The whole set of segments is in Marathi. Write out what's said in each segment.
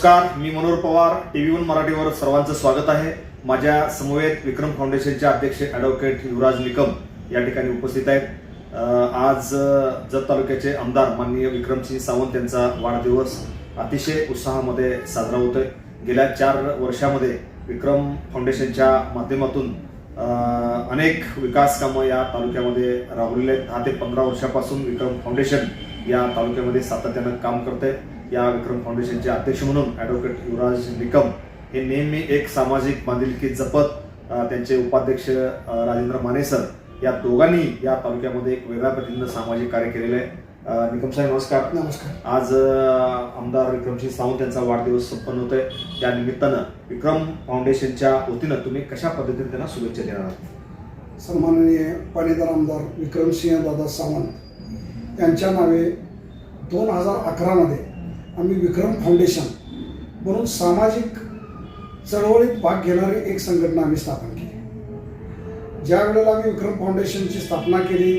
नमस्कार मी Manohar Pawar T V one मराठीवर सर्वांचं स्वागत आहे. माझ्या समवेत विक्रम फाउंडेशनचे अध्यक्ष ॲडव्होकेट युवराज निकम या ठिकाणी उपस्थित आहेत. आज जत तालुक्याचे आमदार माननीय विक्रमसिंह सावंत यांचा वाढदिवस अतिशय उत्साहामध्ये साजरा होतोय. गेल्या चार वर्षामध्ये विक्रम फाउंडेशनच्या माध्यमातून अनेक विकास कामं या तालुक्यामध्ये राबवलेले आहेत. दहा ते पंधरा वर्षापासून विक्रम फाउंडेशन या तालुक्यामध्ये सातत्यानं काम करते या विक्रम फाउंडेशनचे अध्यक्ष म्हणून ॲडव्होकेट युवराज निकम हे नेहमी एक सामाजिक बांधिलकी जपत त्यांचे उपाध्यक्ष राजेंद्र माने सर या दोघांनी या तालुक्यामध्ये एक वेगळ्या पद्धतीनं सामाजिक कार्य केलेलं आहे. निकम साहेब नमस्कार. नमस्कार. आज आमदार विक्रमसिंह सावंत यांचा वाढदिवस संपन्न होतोय. त्या निमित्तानं विक्रम फाउंडेशनच्या वतीनं तुम्ही कशा पद्धतीने त्यांना शुभेच्छा देणार आहात? सन्माननीय पाणीदार आमदार विक्रमसिंह दादा सावंत यांच्या नावे दोन हजार अकरामध्ये आम्ही विक्रम फाउंडेशन म्हणून सामाजिक चळवळीत भाग घेणारी एक संघटना आम्ही स्थापन केली. ज्या वेळेला आम्ही विक्रम फाउंडेशनची स्थापना केली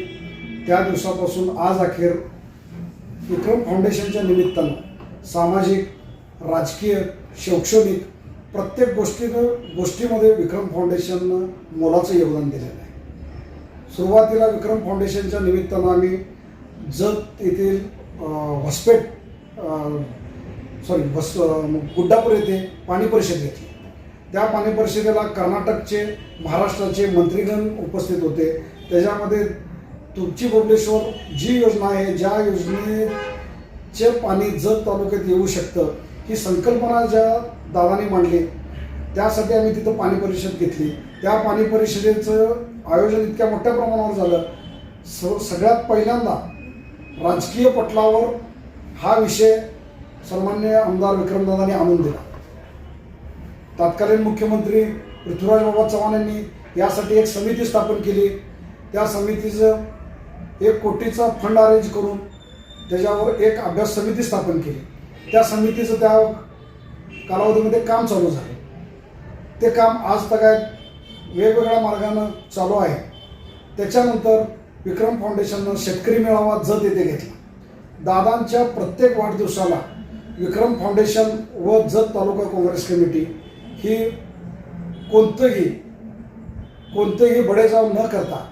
त्या दिवसापासून आज अखेर विक्रम फाउंडेशनच्या निमित्तानं सामाजिक राजकीय शैक्षणिक प्रत्येक गोष्टीनं गोष्टीमध्ये विक्रम फाउंडेशननं मोलाचं योगदान दिलेलं आहे. सुरुवातीला विक्रम फाउंडेशनच्या निमित्तानं आम्ही जत येथील हॉस्पेट सॉरी बस गुड्डापूर येथे पाणी परिषद घेतली. त्या पाणी परिषदेला कर्नाटकचे महाराष्ट्राचे मंत्रीगण उपस्थित होते. त्याच्यामध्ये तुमची बबलेश्वर जी योजना आहे ज्या योजनेचे पाणी जत तालुक्यात येऊ शकतं ही संकल्पना ज्या दादाने मांडली त्यासाठी आम्ही तिथं पाणी परिषद घेतली. त्या पाणी परिषदेचं आयोजन इतक्या मोठ्या प्रमाणावर झालं. स सगळ्यात पहिल्यांदा राजकीय पटलावर हा विषय सन्मान्य आमदार विक्रमदादांनी आणून दिला. तत्कालीन मुख्यमंत्री पृथ्वीराजबाबा चव्हाण यांनी यासाठी एक समिती स्थापन केली. त्या समितीचं एक कोटीचा फंड अरेंज करून त्याच्यावर एक अभ्यास समिती स्थापन केली. त्या समितीचं त्या कालावधीमध्ये काम चालू झालं. ते काम आज तगायत वेगवेगळ्या मार्गानं चालू आहे. त्याच्यानंतर विक्रम फाउंडेशननं शेतकरी मेळावा जत येथे घेतला. दादांच्या प्रत्येक वाढदिवसाला विक्रम फाउंडेशन व जत तालुका काँग्रेस कमिटी ही कोणतंही कोणतेही बडेजाव न करता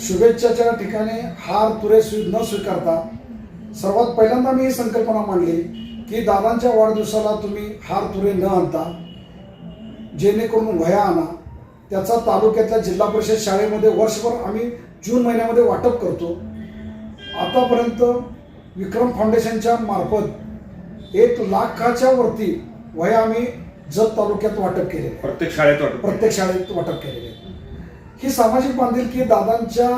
शुभेच्छाच्या ठिकाणी हार तुरे स्वी न स्वीकारता सर्वात पहिल्यांदा मी ही संकल्पना मांडली की दादांच्या वाढदिवसाला तुम्ही हार तुरे न आणता जेणेकरून वह्या आणा. त्याचा तालुक्यातल्या जिल्हा परिषद शाळेमध्ये वर्षभर आम्ही जून महिन्यामध्ये वाटप करतो. आतापर्यंत विक्रम फाउंडेशनच्या मार्फत एक लाखाच्या वरती वह्या आम्ही जत तालुक्यात वाटप केले प्रत्येक शाळेत वाटप प्रत्येक शाळेत वाटप केलेले. ही सामाजिक बांधिलकी दादांच्या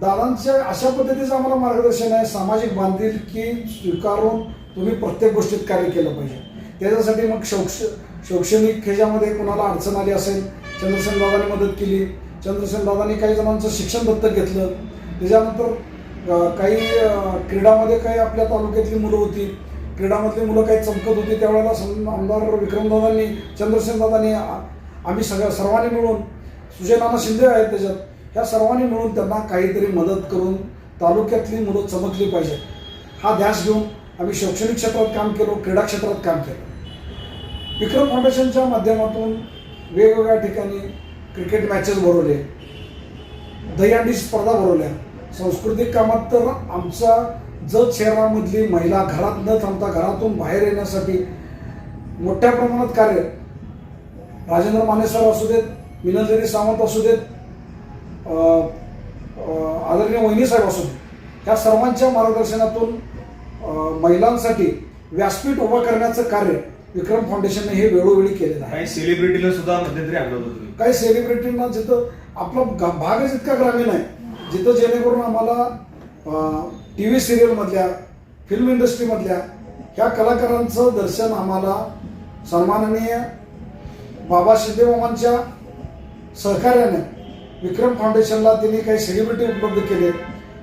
दादांच्या अशा पद्धतीचं आम्हाला मार्गदर्शन आहे. सामाजिक बांधिलकी स्वीकारून तुम्ही प्रत्येक गोष्टीत कार्य केलं पाहिजे. त्याच्यासाठी मग शैक्ष शैक्षणिक ह्याच्यामध्ये कोणाला अडचण आली असेल चंद्रसेन दादांनी मदत केली. चंद्रसेन दादांनी काही जणांचं शिक्षण दत्तक घेतलं. त्याच्यानंतर काही क्रीडामध्ये काही आपल्या तालुक्यातली मुलं होती क्रीडामधली मुलं काही चमकत होती त्यावेळेला सं- आमदार विक्रमदादांनी चंद्रसेन दादांनी आम्ही सगळ्या सर्वांनी मिळून सुजय नाना शिंदे आहेत त्याच्यात ह्या सर्वांनी मिळून त्यांना काहीतरी मदत करून तालुक्यातली मुलं चमकली पाहिजेत हा ध्यास घेऊन आम्ही शैक्षणिक क्षेत्रात काम केलो क्रीडा क्षेत्रात काम केलं. विक्रम फाउंडेशनच्या माध्यमातून वेगवेगळ्या ठिकाणी क्रिकेट मॅचेस भरवले. दहीहंडी स्पर्धा भरवल्या. सांस्कृतिक कामात तर आमच्या जत शहरामधली महिला घरात न थांबता घरातून बाहेर येण्यासाठी मोठ्या प्रमाणात कार्य राजेंद्र माने सर असू देत मिनलदेवी सावंत असू देत आदरणीय वहिनी साहेब असू देत ह्या सर्वांच्या मार्गदर्शनातून महिलांसाठी व्यासपीठ उभं करण्याचं कार्य विक्रम फाउंडेशनने हे वेळोवेळी केलेलं आहे. काही सेलिब्रिटीला सुद्धा मध्यंतरी आणलं होतं काही सेलिब्रिटींना जिथं आपला भागच इतका ग्रामीण आहे. जिथं जेणेकरून आम्हाला टी व्ही सिरियलमधल्या फिल्म इंडस्ट्रीमधल्या ह्या कलाकारांचं दर्शन आम्हाला सन्माननीय बाबा शिंदेमामांच्या सहकार्याने विक्रम फाउंडेशनला त्यांनी काही सेलिब्रिटी उपलब्ध केले.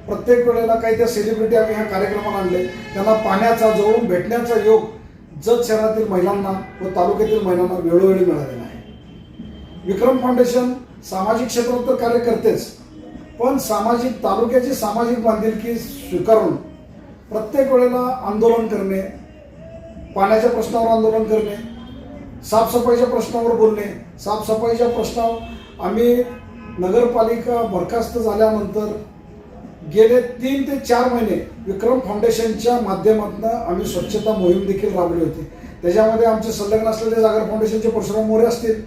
प्रत्येक वेळेला काही त्या सेलिब्रिटी आम्ही ह्या कार्यक्रमात आणले. त्यांना पाण्याचा जवळून भेटण्याचा योग जत शहरातील महिलांना व तालुक्यातील महिलांना वेळोवेळी मिळालेला आहे. विक्रम फाउंडेशन सामाजिक क्षेत्रात तर कार्य करतेच. पण सामाजिक तालुक्याची सामाजिक बांधिलकी स्वीकारून प्रत्येक वेळेला आंदोलन करणे पाण्याच्या प्रश्नावर आंदोलन करणे साफसफाईच्या प्रश्नावर बोलणे साफसफाईच्या प्रश्नावर आम्ही नगरपालिका बरखास्त झाल्यानंतर गेले तीन ते चार महिने विक्रम फाउंडेशनच्या माध्यमातून आम्ही स्वच्छता मोहीम देखील राबवली होती. त्याच्यामध्ये आमचे संलग्न असलेले जागर फाउंडेशनचे परशुराम मोरे असतील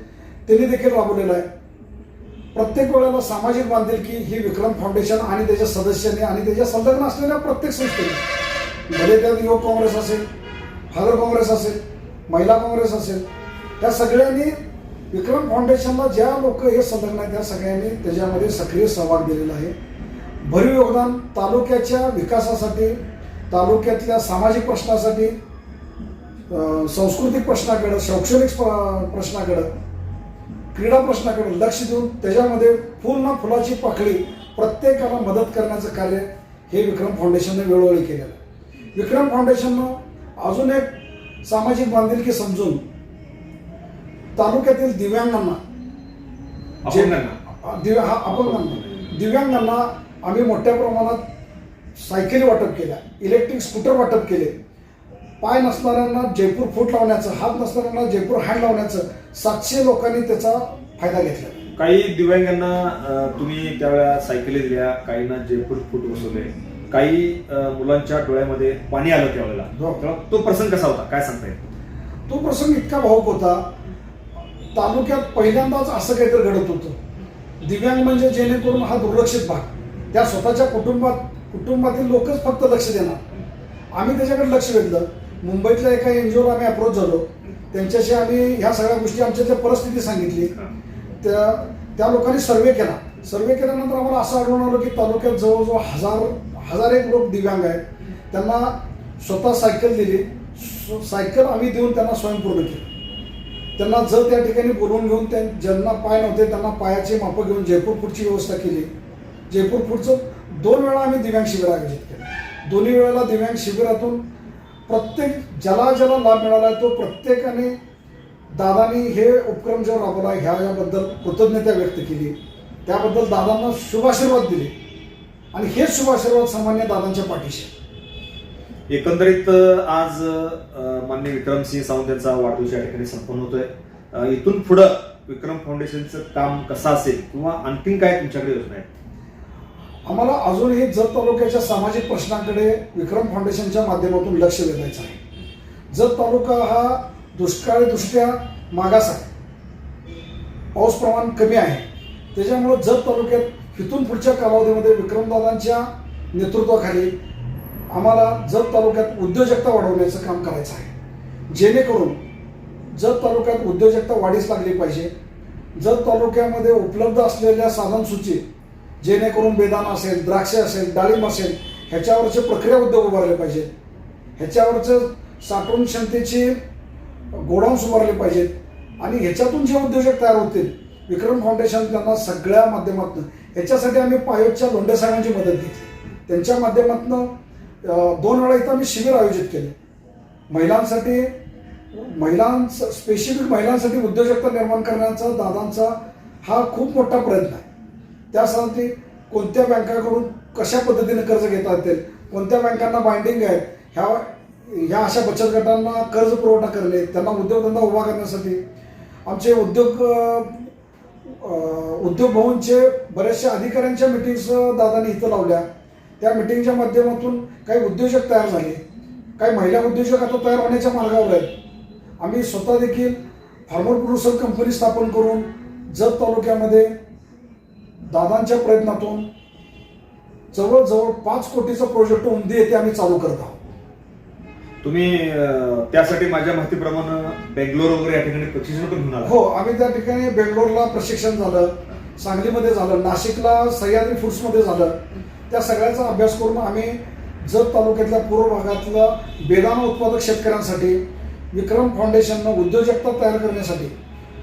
त्यांनी देखील राबवलेलं आहे. प्रत्येक वेळेला सामाजिक बांधिलकी ही विक्रम फाउंडेशन आणि त्याच्या सदस्यांनी आणि त्याच्या संलग्न असलेल्या प्रत्येक संस्थेने. भले त्यात युवक काँग्रेस असेल फादर काँग्रेस असेल महिला काँग्रेस असेल त्या सगळ्यांनी विक्रम फाउंडेशनला ज्या लोक हे संलग्न आहेत त्या सगळ्यांनी त्याच्यामध्ये सक्रिय सहभाग दिलेला आहे. भरीव योगदान तालुक्याच्या विकासासाठी तालुक्यातल्या सामाजिक प्रश्नासाठी सांस्कृतिक प्रश्नाकडं शैक्षणिक प- प्रश्नाकडं क्रीडा प्रश्नाकडे लक्ष देऊन त्याच्यामध्ये ना फुलाची पाकळी प्रत्येकाला मदत करण्याचं कार्य हे विक्रम फाउंडेशनने वेळोवेळी केलेलं आहे विक्रम फाउंडेशननं अजून एक सामाजिक बांधिलकी समजून तालुक्यातील दिव्यांगांना जे-. दिव्या हा अपंगांना दिव्यांगांना आम्ही मोठ्या प्रमाणात सायकली वाटप केल्या इलेक्ट्रिक स्कूटर वाटप केले पाय नसणाऱ्यांना जयपूर फूट लावण्याचं हात नसणाऱ्यांना जयपूर हँड लावण्याचं सातशे लोकांनी त्याचा फायदा घेतला. काही दिव्यांगांना तुम्ही त्यावेळेला सायकली दिल्या काहींना जयपूर फूट बसवले काही मुलांच्या डोळ्यामध्ये पाणी आलं त्यावेळेला. हो. तो प्रसंग कसा होता? काय सांगता येईल? तो प्रसंग इतका भाऊक होता तालुक्यात पहिल्यांदाच असं काहीतरी घडत होतं. दिव्यांग म्हणजे जेणेकरून हा दुर्लक्षित भाग. त्या स्वतःच्या कुटुंबात कुटुंबातील लोकच फक्त लक्ष देणार. आम्ही त्याच्याकडे लक्ष वेधलं. मुंबईतल्या एका एनजीओला आम्ही अप्रोच झालो. त्यांच्याशी आम्ही ह्या सगळ्या गोष्टी आमच्या त्या परिस्थिती सांगितली. त्या त्या लोकांनी सर्वे केला. सर्वे केल्यानंतर आम्हाला असं आढळून आलं की तालुक्यात जवळजवळ हजार हजार एक लोक दिव्यांग आहेत. त्यांना स्वतः सायकल दिली. सायकल आम्ही देऊन त्यांना स्वयंपूर्ण केलं. त्यांना जर त्या ठिकाणी बोलवून घेऊन त्या ज्यांना पाय नव्हते त्यांना पायाची मापं घेऊन जयपूरपूरची व्यवस्था केली. जयपूरपूरचं दोन वेळा आम्ही दिव्यांग शिबिर आयोजित केलं. दोन्ही वेळेला दिव्यांग शिबिरातून प्रत्येक ज्याला ज्याला लाभ मिळाला तो प्रत्येकाने दादानी हे उपक्रम जो राबवला ह्या याबद्दल कृतज्ञता व्यक्त केली. त्याबद्दल दादांना शुभाशीर्वाद दिले. आणि हे शुभाशीर्वाद सामान्य दादांच्या पाठीशी एकंदरीत आज मान्य माननीय विक्रमसिंह सावंत यांचा वाढदिवस या ठिकाणी संपन्न होतोय. इथून पुढं विक्रम फाउंडेशनचं काम कसं असेल किंवा आणखीन काय तुमच्याकडे योजना आहेत? आम्हाला अजूनही जत तालुक्याच्या सामाजिक प्रश्नांकडे विक्रम फाउंडेशनच्या माध्यमातून लक्ष वेधायचं आहे. जत तालुका हा दुष्काळीदृष्ट्या मागास आहे. पाऊस प्रमाण कमी आहे. त्याच्यामुळं जत तालुक्यात इथून पुढच्या कालावधीमध्ये विक्रमदादांच्या नेतृत्वाखाली आम्हाला जत तालुक्यात उद्योजकता वाढवण्याचं काम करायचं आहे. जेणेकरून जत तालुक्यात उद्योजकता वाढीस लागली पाहिजे. जत तालुक्यामध्ये उपलब्ध असलेल्या साधनसूची जेणेकरून बेदाना असेल द्राक्ष असेल डाळिंब असेल ह्याच्यावरचे प्रक्रिया उद्योग उभारले पाहिजेत. ह्याच्यावरचं साठवण क्षमतेची गोडाऊन्स उभारले पाहिजेत. आणि ह्याच्यातून जे उद्योजक तयार होतील विक्रम फाउंडेशन त्यांना सगळ्या माध्यमातून ह्याच्यासाठी आम्ही पायोच्या लोंढे साहेबांची मदत घेतली. त्यांच्या माध्यमातून दोन वेळा इथं आम्ही शिबिर आयोजित केले. महिलांसाठी महिलांचं स्पेसिफिक महिलांसाठी उद्योजकता निर्माण करण्याचा दादांचा हा खूप मोठा प्रयत्न आहे. त्यासाठी कोणत्या बँकाकडून कशा पद्धतीने कर्ज घेता येतील कोणत्या बँकांना बाइंडिंग आहे ह्या ह्या अशा बचत गटांना कर्ज पुरवठा करणे त्यांना उद्योगधंदा उभा करण्यासाठी. आमचे उद्योग उद्योग भवनचे बऱ्याचशा अधिकाऱ्यांच्या मिटिंग्स दादांनी इथं लावल्या. त्या मिटिंगच्या माध्यमातून काही उद्योजक तयार झाले. काही महिला उद्योजक आता तयार होण्याच्या मार्गावर आहेत. आम्ही स्वतः देखील फार्मर प्रोड्युसर कंपनी स्थापन करून जत तालुक्यामध्ये दादांच्या प्रयत्नातून जवळजवळ पाच कोटीचा प्रोजेक्ट उमदी येथे आम्ही चालू करत आहोत. तुम्ही त्यासाठी माझ्या माहितीप्रमाणे बेंगलोर वगैरे या ठिकाणी प्रशिक्षण पण आला हो आम्ही त्या ठिकाणी बेंगलोरला प्रशिक्षण झालं सांगलीमध्ये झालं नाशिकला सह्याद्री फूड्समध्ये झालं. त्या सगळ्याचा अभ्यास करून आम्ही जत तालुक्यातल्या पूर्व भागातल्या बेदाना उत्पादक शेतकऱ्यांसाठी विक्रम फाउंडेशननं उद्योजकता तयार करण्यासाठी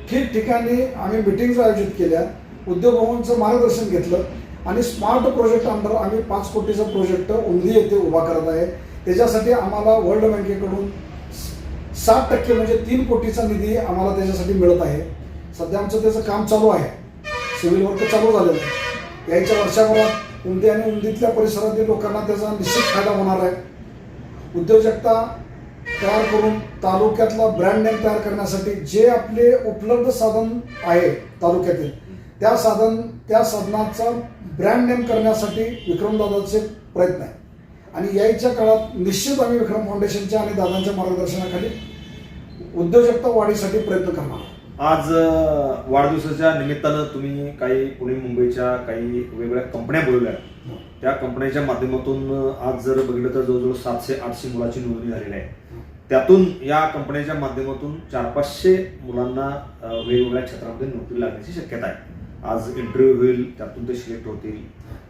ठिकठिकाणी आम्ही मिटिंग्ज आयोजित केल्या. उद्योग भवनचं मार्गदर्शन घेतलं आणि स्मार्ट प्रोजेक्ट अंडर आम्ही पाच कोटीचा प्रोजेक्ट उंदी येथे उभा करत आहे. त्याच्यासाठी आम्हाला वर्ल्ड बँकेकडून सात टक्के म्हणजे तीन कोटीचा निधी आम्हाला त्याच्यासाठी मिळत आहे. सध्या आमचं त्याचं काम चालू आहे. सिव्हिल वर्क चालू झालेलं आहे. यायच्या वर्षाभरात उंदी आणि उंदीतल्या परिसरातील लोकांना त्याचा निश्चित फायदा होणार आहे. उद्योजकता तयार करून तालुक्यातला ब्रँड नेम तयार करण्यासाठी जे आपले उपलब्ध साधन आहे तालुक्यातील त्या साधन त्या साधनाचा ब्रँड नेम करण्यासाठी विक्रमदादाचे प्रयत्न आहे आणि यायच्या काळात निश्चित आम्ही विक्रम फाउंडेशनच्या आणि दादांच्या मार्गदर्शनाखाली उद्योजकता वाढीसाठी प्रयत्न करणार. आज वाढदिवसाच्या निमित्तानं तुम्ही काही पुणे मुंबईच्या काही वेगवेगळ्या कंपन्या बोलवल्या. त्या कंपन्यांच्या माध्यमातून आज जर बघितलं तर जवळजवळ सातशे आठशे मुलाची नोंदणी झालेली आहे. त्यातून या कंपन्यांच्या माध्यमातून चार पाचशे मुलांना वेगवेगळ्या क्षेत्रामध्ये नोकरी लागण्याची शक्यता आहे. आज इंटरव्ह्यू होईल त्यातून ते सिलेक्ट होतील.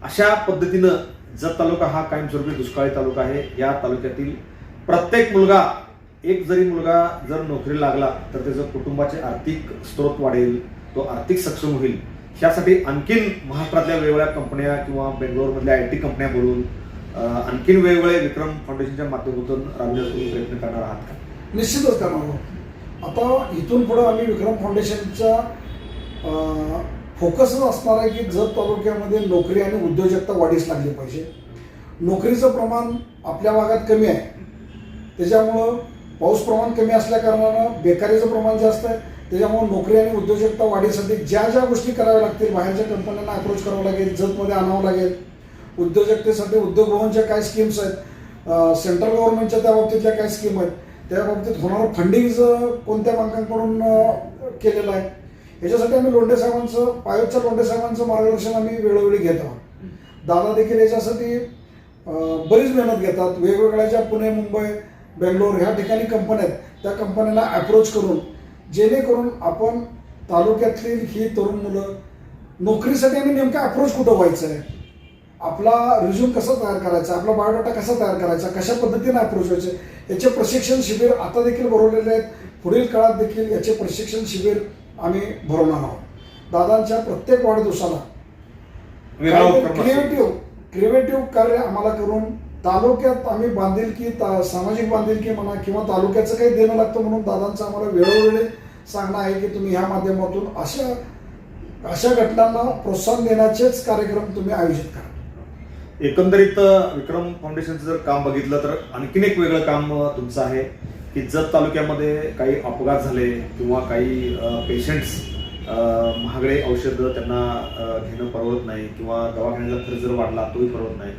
अशा पद्धतीनं जत तालुका हा कायमस्वरूपी दुष्काळी तालुका आहे. या तालुक्यातील प्रत्येक मुलगा एक जरी मुलगा जर नोकरी लागला तर त्याचं कुटुंबाचे आर्थिक स्रोत वाढेल तो आर्थिक सक्षम होईल. ह्यासाठी आणखीन महाराष्ट्रातल्या वेगवेगळ्या कंपन्या किंवा बेंगलोरमधल्या आय टी कंपन्या बोलून आणखीन वेगवेगळे विक्रम फाउंडेशनच्या माध्यमातून राबविण्याचा तुम्ही प्रयत्न करणार आहात का? निश्चितच करणार आता इथून पुढे आम्ही विक्रम फाउंडेशनच्या फोकसच असणार आहे की जत तालुक्यामध्ये नोकरी आणि उद्योजकता वाढीस लागली पाहिजे. नोकरीचं प्रमाण आपल्या भागात कमी आहे. त्याच्यामुळं पाऊस प्रमाण कमी असल्या कारणानं बेकारीचं प्रमाण जास्त आहे. त्याच्यामुळं नोकरी आणि उद्योजकता वाढीसाठी ज्या ज्या गोष्टी कराव्या लागतील बाहेरच्या कंपन्यांना अप्रोच करावं लागेल जतमध्ये आणावं लागेल. उद्योजकतेसाठी उद्योग भवनच्या काय स्कीम्स आहेत सेंट्रल गव्हर्नमेंटच्या त्या बाबतीतल्या काय स्कीम आहेत त्या बाबतीत होणारं फंडिंग कोणत्या बँकांकडून केलेलं आहे? याच्यासाठी आम्ही लोंढे साहेबांचं पायोच्या लोंढे साहेबांचं मार्गदर्शन आम्ही वेळोवेळी घेत आहोत. दादा देखील याच्यासाठी बरीच मेहनत घेतात. वेगवेगळ्या ज्या पुणे मुंबई बेंगलोर ह्या ठिकाणी कंपन्या आहेत त्या कंपन्यांना अप्रोच करून जेणेकरून आपण तालुक्यातली ही तरुण मुलं नोकरीसाठी आम्ही नेमका अप्रोच कुठं व्हायचं आहे आपला रिझ्यूम कसा तयार करायचा? आपला बायोडाटा कसा तयार करायचा? कशा पद्धतीने अप्रोच व्हायचे? याचे प्रशिक्षण शिबिर आता देखील भरवलेले आहेत. पुढील काळात देखील याचे प्रशिक्षण शिबिर आम्ही भरवणार आहोत. दादांच्या प्रत्येक वाढदिवसाला. क्रिएटिव्ह क्रिएटिव्ह कार्य आम्हाला करून तालुक्यात आम्ही बांधिलकी ता सामाजिक बांधिलकी म्हणा किंवा तालुक्याचं काही देणं लागतं म्हणून दादांचं आम्हाला वेळोवेळी सांगणं आहे की तुम्ही ह्या माध्यमातून अशा अशा घटनांना प्रोत्साहन देण्याचेच कार्यक्रम तुम्ही आयोजित करा. एकंदरीत विक्रम फाउंडेशनचं जर काम बघितलं तर आणखीन एक वेगळं काम तुमचं आहे. की जत तालुक्यामध्ये काही अपघात झाले किंवा काही पेशंट्स महागडे औषधं त्यांना घेणं परवडत नाही किंवा दवाखान्याचा खर्च जर वाढला तोही परवडत नाही.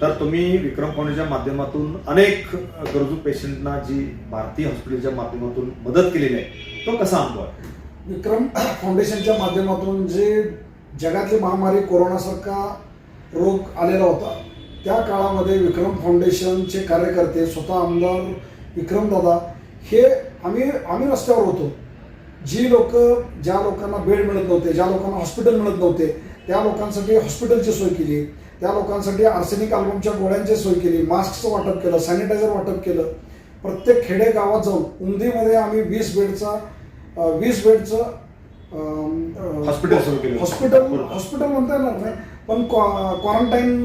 तर तुम्ही विक्रम फाउंडेशनच्या माध्यमातून अनेक गरजू पेशंटना जी भारतीय हॉस्पिटलच्या माध्यमातून मदत केलेली आहे तो कसा अनुभव आहे? विक्रम फाउंडेशनच्या माध्यमातून जे जगातली महामारी कोरोनासारखा रोग आलेला होता त्या काळामध्ये विक्रम फाउंडेशनचे कार्यकर्ते स्वतः आमदार विक्रमदादा हे आम्ही आम्ही रस्त्यावर होतो. जी लोक ज्या लोकांना बेड मिळत नव्हते ज्या लोकांना हॉस्पिटल मिळत नव्हते त्या लोकांसाठी हॉस्पिटलची सोय केली. त्या लोकांसाठी आर्सेनिक अल्बमच्या गोळ्यांची सोय केली मास्कचं वाटप केलं सॅनिटायझर वाटप केलं. प्रत्येक खेडे गावात जाऊन उमदीमध्ये आम्ही वीस बेडचा वीस बेडचं हॉस्पिटल. हॉस्पिटल हॉस्पिटल म्हणता येणार नाही पण क्वारंटाईन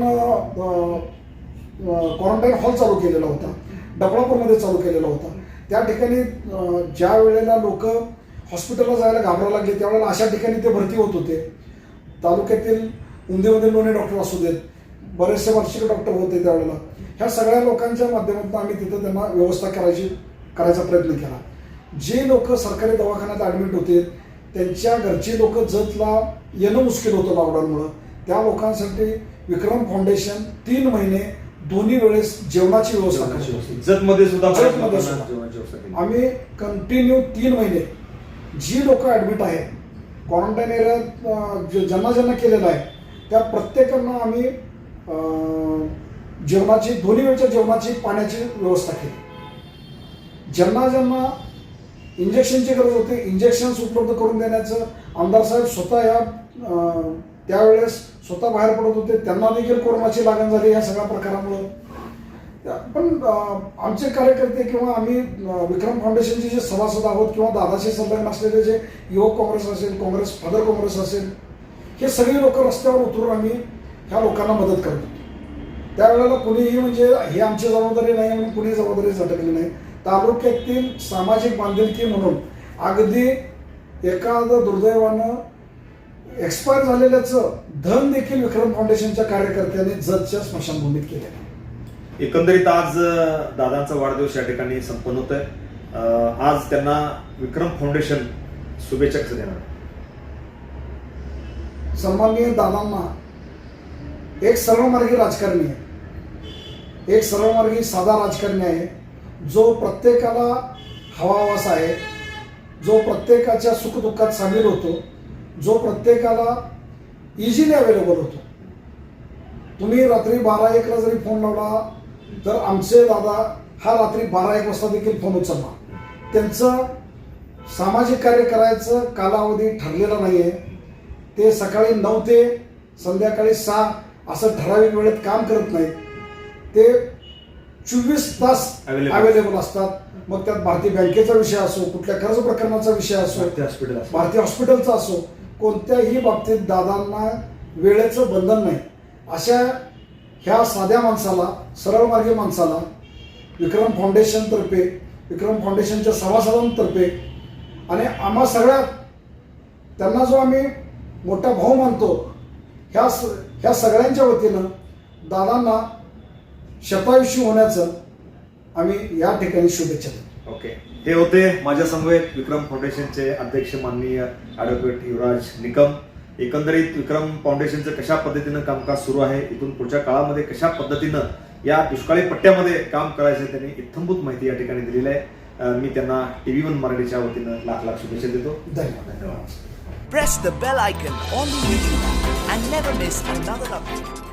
क्वारंटाईन हॉल चालू केलेला होता. डबळापूरमध्ये चालू केलेला होता. त्या ठिकाणी ज्या वेळेला लोक हॉस्पिटलला जायला घाबरायला लागले त्यावेळेला अशा ठिकाणी ते भरती होत होते. तालुक्यातील उंदेमध्ये लोणे डॉक्टर असू देत बरेचसे वार्षिक डॉक्टर होते त्यावेळेला. ह्या सगळ्या लोकांच्या माध्यमातून आम्ही तिथं त्यांना व्यवस्था करायची करायचा प्रयत्न केला. जे लोक सरकारी दवाखान्यात ॲडमिट होते त्यांच्या घरचे लोक जतला येणं मुश्किल होतं लॉकडाऊनमुळं त्या लोकांसाठी विक्रम फाउंडेशन तीन महिने दोन्ही वेळेस जेवणाची व्यवस्था जतमध्ये सुद्धा बऱ्याच जतमध्ये सुद्धा. जेवणाची व्यवस्था केली. आम्ही कंटिन्यू तीन महिने जी लोक ॲडमिट आहेत क्वारंटाईन एरियात अं, जे- ज्यांना ज्यांना केलेलं आहे त्या प्रत्येकांना आम्ही अं, जेवणाची दोन्ही वेळच्या जेवणाची पाण्याची व्यवस्था केली ज्यांना ज्यांना इंजेक्शनची गरज होती इंजेक्शन्स उपलब्ध करून देण्याचं आमदार साहेब स्वतः या अं, त्यावेळेस स्वतः बाहेर पडत होते. त्यांना देखील कोरोनाची लागण झाली या सगळ्या प्रकारामुळं. पण आमचे कार्यकर्ते किंवा आम्ही विक्रम फाउंडेशनचे जे सभासद आहोत किंवा दादाशी संलग्न असलेले जे युवक काँग्रेस असेल काँग्रेस फादर काँग्रेस असेल हे सगळे लोक रस्त्यावर उतरून आम्ही ह्या लोकांना मदत करतो त्यावेळेला कुणीही म्हणजे ही आमची जबाबदारी नाही म्हणून कुणी जबाबदारी झटकली नाही. तालुक्यातील सामाजिक बांधिलकी म्हणून अगदी एखादं दुर्दैवानं एक्सपायर झालेल्याचं धन देखील विक्रम फाउंडेशनच्या कार्यकर्त्यांनी जतच्या स्मशानभूमीत आहे एकंदरीत आज दादांचा वाढदिवस या ठिकाणी संपन्न होत आहे आज त्यांना विक्रम फाउंडेशन शुभेच्छा कसं देणार? सन्माननीय दादांना एक सर्वमार्गी राजकारणी आहे. एक सर्वमार्गी साधा राजकारणी आहे. जो प्रत्येकाला हवाहवास आहे. जो प्रत्येकाच्या सुखदुःखात सामील होतो. जो प्रत्येकाला इझिली अवेलेबल होतो. तुम्ही रात्री बारा एकला जरी फोन लावला तर आमचे दादा हा रात्री बारा एक वाजता देखील फोन उचलला. त्यांचं सामाजिक कार्य करायचं कालावधी ठरलेला नाही आहे ते सकाळी नऊ ते संध्याकाळी सहा असं ठराविक वेळेत काम करत नाहीत. ते चोवीस तास. अवेलेबल असतात. मग त्यात भारतीय बँकेचा विषय असो कुठल्या कर्ज प्रकरणाचा विषय असो हॉस्पिटल भारतीय हॉस्पिटलचा असो कोणत्याही बाबतीत दादांना वेळेचं बंधन नाही. अशा ह्या साध्या माणसाला सरळमार्गी माणसाला विक्रम फाउंडेशनतर्फे विक्रम फाउंडेशनच्या सभासदांतर्फे आणि आम्हा सगळ्यात त्यांना जो आम्ही मोठा भाऊ मानतो ह्या स ह्या सगळ्यांच्या वतीनं दादांना शतायुषी होण्याचं आम्ही या ठिकाणी शुभेच्छा देतो. ओके. हे होते माझ्या समवेत विक्रम फाउंडेशनचे अध्यक्ष माननीय ॲडव्होकेट युवराज निकम. एकंदरीत विक्रम फाउंडेशनचं कशा पद्धतीनं कामकाज सुरू आहे इथून पुढच्या काळामध्ये कशा पद्धतीनं या दुष्काळी पट्ट्यामध्ये काम करायचं त्यांनी इत्थंभूत माहिती या ठिकाणी दिलेली आहे. मी त्यांना टी व्ही वन मराठीच्या वतीनं लाख लाख शुभेच्छा देतो. धन्यवाद धन्यवाद. Press the bell icon on the YouTube and never miss another update.